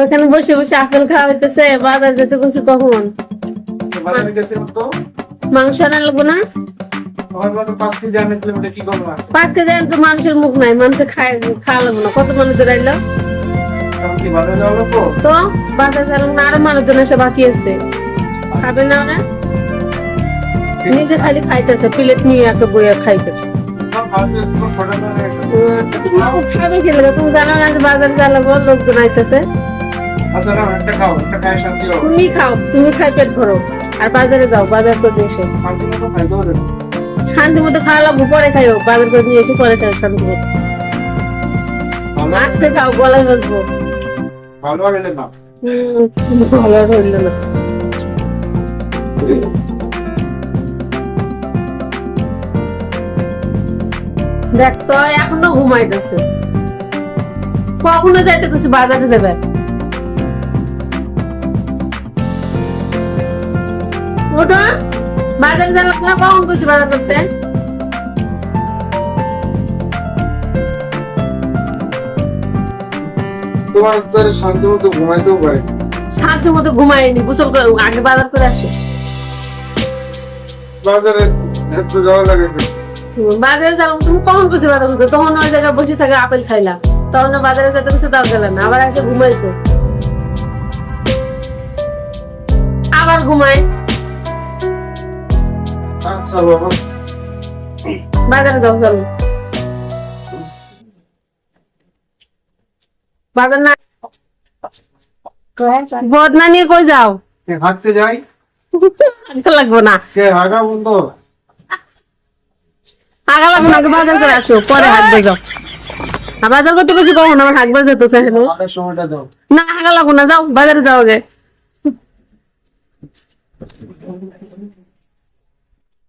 ওখানে বসে বসে আপেল খাওয়া হইতেছে বাজার যেতে বসে কখন? মাংস আনা লাগবো না পাঁচ কেজি মানুষের মুখ নাই খায় খাওয়া লাগবো না। কত মানুষ দাঁড়াইলো তো বাজার চালাম না আরও মানুষজন এসে বাকি আছে। খাবে না ওরা? নিজে খালি খাইতেছে প্লেট নিয়ে একে বইয়া খাইতেছে। একটা তুমি খুব খাবে খেলে তুমি জানো না যে বাজার চালাবো লোকজন আইতেছে। তুমি খাও তুমি খাই পেট ভরো। আর বাজারে যাও বাজার করে এসে। শান্তি মতো খাওয়া লাগবো পরে খাইও। বাজার করে নিয়ে এসে পরে খাও শান্তি মতো। খাও গলায় বসবো ভালো হইলে না? ভালো আর না। দেখ তো এখনও ঘুমাইতেছে। কখনো যাইতে কিছু বাজারে যাবে? ওটা বাজারে যাবে না কখন কিছু বাজার করতে? তোমার তো শান্তি মতো ঘুমাইতেও পারে। শান্তি মতো ঘুমাইনি গোসল করে আগে বাজার করে আসে। বাজারে একটু যাওয়া লাগে বাজারে যাব তুমি কখন কিছু বাজার করতে? তখন ওই জায়গায় বসে থাকে আপেল খাইলা। তখন বাজারে যেতে কিছু দাও গেলে না আবার এসে ঘুমাইছো। আবার ঘুমাই আচ্ছা বাবা বাজারে যাও চলো। বাজার না বদনা নিয়ে কই যাও? হাঁটতে যাই? লাগবো না। কে হাগা বন্ধ? আগা লাগবো না বাজার করে আসো পরে হাত দেখো। বাজার করতে কিছু কখন আমার হাত বাজার সময়টা দাও। না আগা লাগবো না যাও বাজারে যাও আগে।